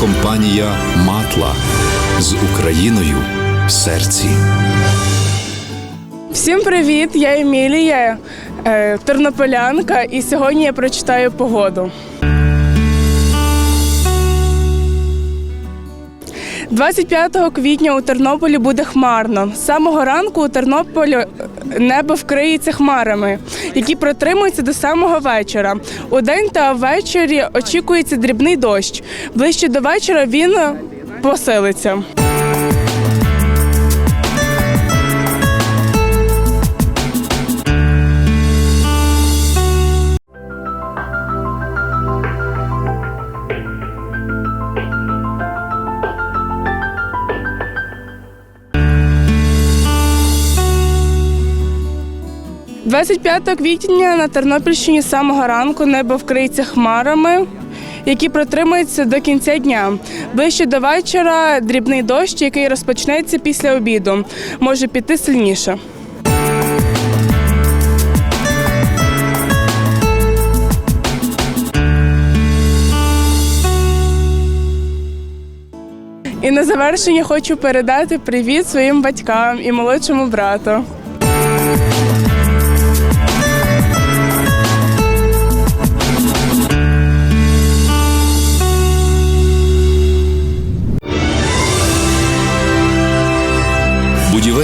компанія Матла з Україною в серці. Всім привіт! Я Емілія, е, тернополянка, і сьогодні я прочитаю погоду. 25 квітня у Тернополі буде хмарно. З самого ранку у Тернополі небо вкриється хмарами, які протримуються до самого вечора. У день та ввечері очікується дрібний дощ. Ближче до вечора він посилиться. – 25 квітня на Тернопільщині з самого ранку небо вкриється хмарами, які протримуються до кінця дня. Ближче до вечора дрібний дощ, який розпочнеться після обіду, може піти сильніше. І на завершення хочу передати привіт своїм батькам і молодшому брату.